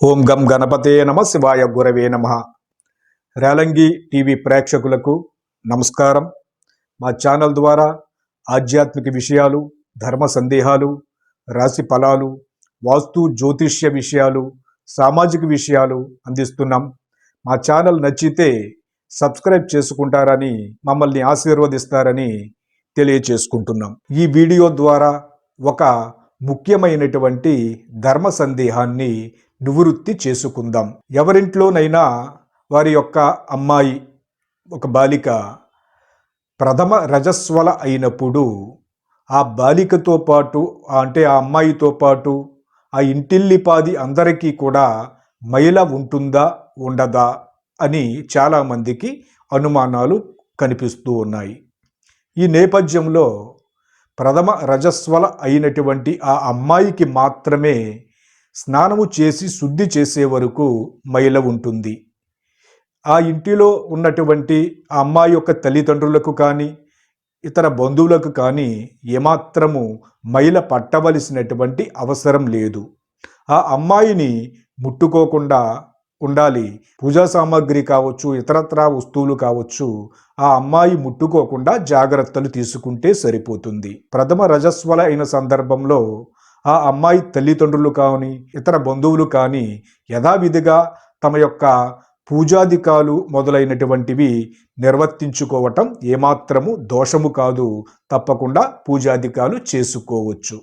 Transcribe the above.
ఓం గం గణపతే నమ శివాయ గురవే నమ. రేలంగి టీవీ ప్రేక్షకులకు నమస్కారం. మా ఛానల్ ద్వారా ఆధ్యాత్మిక విషయాలు ధర్మ సందేహాలు రాశి ఫలాలు వాస్తు జ్యోతిష్య విషయాలు సామాజిక విషయాలు అందిస్తున్నాం. మా ఛానల్ నచ్చితే సబ్స్క్రైబ్ చేసుకుంటారని మమ్మల్ని ఆశీర్వదిస్తారని తెలియచేసుకుంటున్నాం. ఈ వీడియో ద్వారా ఒక ముఖ్యమైనటువంటి ధర్మ సందేహాన్ని నివృత్తి చేసుకుందాం. ఎవరింట్లోనైనా వారి యొక్క అమ్మాయి ఒక బాలిక ప్రథమ రజస్వల అయినప్పుడు ఆ బాలికతో పాటు అంటే ఆ అమ్మాయితో పాటు ఆ ఇంటిల్లిపాది అందరికీ కూడా మైల ఉంటుందా ఉండదా అని చాలామందికి అనుమానాలు కనిపిస్తూ ఉన్నాయి. ఈ నేపథ్యంలో ప్రథమ రజస్వల అయినటువంటి ఆ అమ్మాయికి మాత్రమే స్నానము చేసి శుద్ధి చేసే వరకు మైల ఉంటుంది. ఆ ఇంటిలో ఉన్నటువంటి ఆ అమ్మాయి యొక్క తల్లిదండ్రులకు కానీ ఇతర బంధువులకు కానీ ఏమాత్రము మైల పట్టవలసినటువంటి అవసరం లేదు. ఆ అమ్మాయిని ముట్టుకోకుండా ఉండాలి. పూజా సామాగ్రి కావచ్చు ఇతరత్రా వస్తువులు కావచ్చు ఆ అమ్మాయి ముట్టుకోకుండా జాగ్రత్తలు తీసుకుంటే సరిపోతుంది. ప్రథమ రజస్వల అయిన సందర్భంలో ఆ అమ్మాయి తల్లిదండ్రులు కానీ ఇతర బంధువులు కానీ యథావిధిగా తమ యొక్క పూజాధికాలు మొదలైనటువంటివి నిర్వర్తించుకోవటం ఏమాత్రము దోషము కాదు. తప్పకుండా పూజాధికాలు చేసుకోవచ్చు.